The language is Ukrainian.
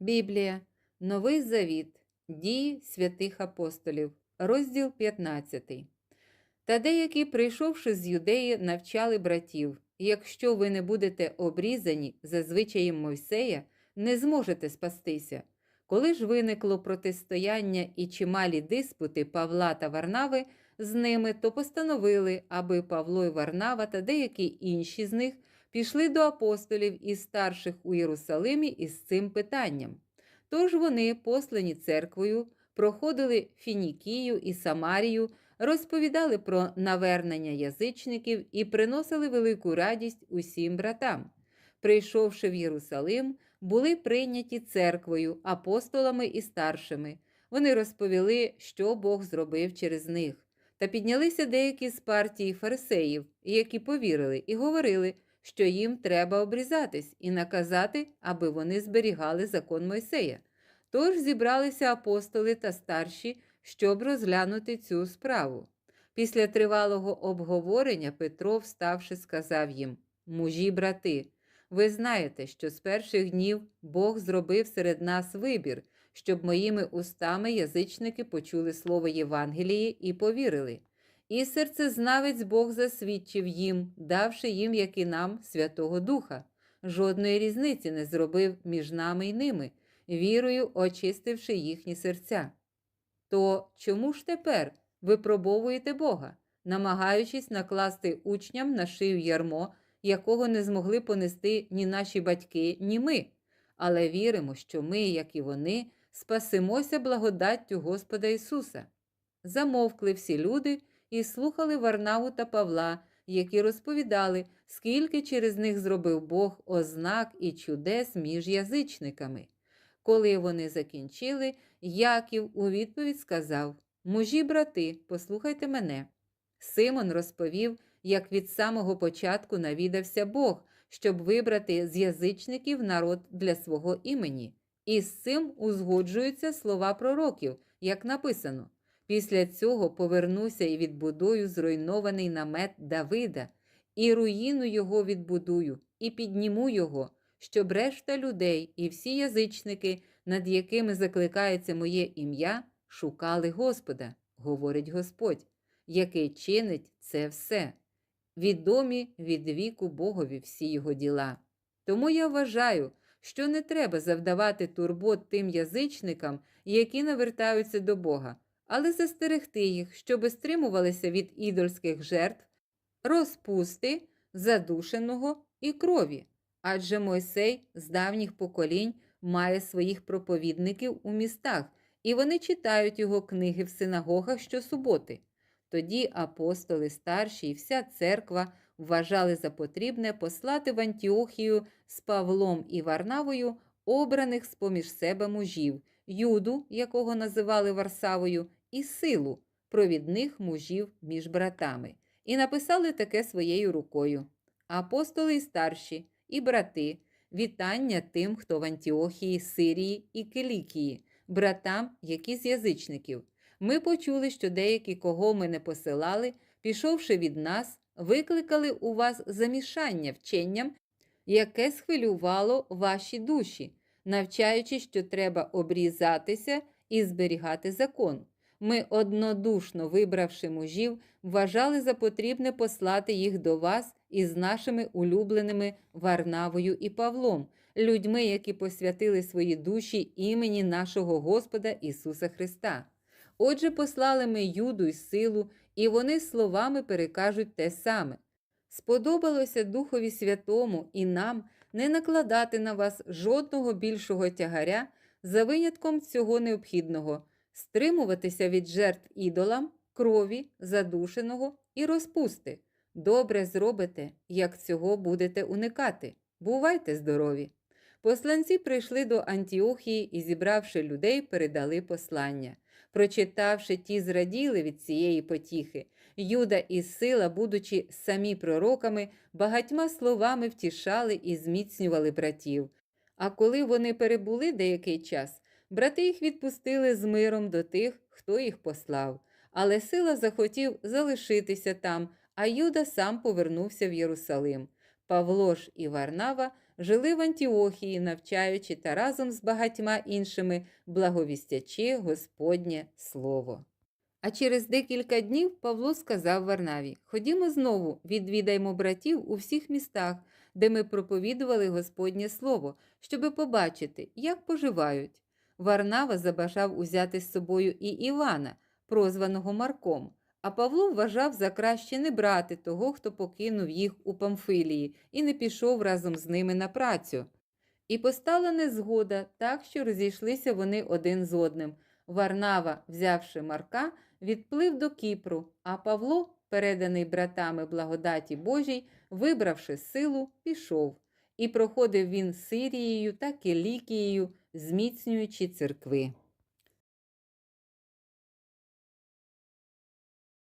Біблія, Новий Завіт, Дії святих апостолів, розділ 15. Та деякі, прийшовши з юдеї, навчали братів: якщо ви не будете обрізані за звичаєм Мойсея, не зможете спастися. Коли ж виникло протистояння і чималі диспути Павла та Варнави з ними, то постановили, аби Павло і Варнава та деякі інші з них пішли до апостолів і старших у Єрусалимі із цим питанням. Тож вони, послані церквою, проходили Фінікію і Самарію, розповідали про навернення язичників і приносили велику радість усім братам. Прийшовши в Єрусалим, були прийняті церквою, апостолами і старшими. Вони розповіли, що Бог зробив через них. Та піднялися деякі з партії фарисеїв, які повірили, і говорили, що їм треба обрізатись і наказати, аби вони зберігали закон Мойсея. Тож зібралися апостоли та старші, щоб розглянути цю справу. Після тривалого обговорення Петро, вставши, сказав їм: Мужі, брати, ви знаєте, що з перших днів Бог зробив серед нас вибір, щоб моїми устами язичники почули слово Євангелії і повірили. І серцезнавець Бог засвідчив їм, давши їм, як і нам, Святого Духа. Жодної різниці не зробив між нами й ними, вірою очистивши їхні серця. То чому ж тепер випробовуєте Бога, намагаючись накласти учням на шию ярмо, якого не змогли понести ні наші батьки, ні ми, але віримо, що ми, як і вони, спасимося благодаттю Господа Ісуса. Замовкли всі люди і слухали Варнаву та Павла, які розповідали, скільки через них зробив Бог ознак і чудес між язичниками. Коли вони закінчили, Яків у відповідь сказав: Мужі, брати, послухайте мене. Симон розповів, як від самого початку навідався Бог, щоб вибрати з язичників народ для свого імені. І з цим узгоджуються слова пророків, як написано. Після цього повернуся і відбудую зруйнований намет Давида, і руїну його відбудую, і підніму його, щоб решта людей і всі язичники, над якими закликається моє ім'я, шукали Господа, говорить Господь, який чинить це все. Відомі від віку Богові всі його діла. Тому я вважаю, що не треба завдавати турбот тим язичникам, які навертаються до Бога, але застерегти їх, щоби стримувалися від ідольських жертв, розпусти, задушеного і крові. Адже Мойсей з давніх поколінь має своїх проповідників у містах, і вони читають його книги в синагогах щосуботи. Тоді апостоли старші і вся церква вважали за потрібне послати в Антіохію з Павлом і Варнавою обраних з поміж себе мужів, Юду, якого називали Варсавою, і силу, провідних мужів між братами, і написали таке своєю рукою. Апостоли і старші, і брати, вітання тим, хто в Антіохії, Сирії і Килікії, братам, які з язичників. Ми почули, що деякі, кого ми не посилали, пішовши від нас, викликали у вас замішання вченням, яке схвилювало ваші душі, навчаючи, що треба обрізатися і зберігати закон. Ми, однодушно вибравши мужів, вважали за потрібне послати їх до вас із нашими улюбленими Варнавою і Павлом, людьми, які посвятили свої душі імені нашого Господа Ісуса Христа. Отже, послали ми Юду й силу, і вони словами перекажуть те саме. Сподобалося Духові Святому і нам не накладати на вас жодного більшого тягаря за винятком цього необхідного, стримуватися від жертв ідолам, крові, задушеного і розпусти. Добре зробите, як цього будете уникати. Бувайте здорові! Посланці прийшли до Антіохії і, зібравши людей, передали послання. Прочитавши, ті зраділи від цієї потіхи. Юда і сила, будучи самі пророками, багатьма словами втішали і зміцнювали братів. А коли вони перебули деякий час, брати їх відпустили з миром до тих, хто їх послав. Але сила захотів залишитися там, а Юда сам повернувся в Єрусалим. Павло ж і Варнава жили в Антіохії, навчаючи та разом з багатьма іншими благовістячи Господнє Слово. А через декілька днів Павло сказав Варнаві: Ходімо знову, відвідаймо братів у всіх містах, де ми проповідували Господнє Слово, щоби побачити, як поживають. Варнава забажав узяти з собою і Івана, прозваного Марком, а Павло вважав за краще не брати того, хто покинув їх у Памфилії і не пішов разом з ними на працю. І постала незгода, так що розійшлися вони один з одним. Варнава, взявши Марка, відплив до Кіпру, а Павло, переданий братами благодаті Божій, вибравши силу, пішов. І проходив він Сирією та Килікією, зміцнюючи церкви.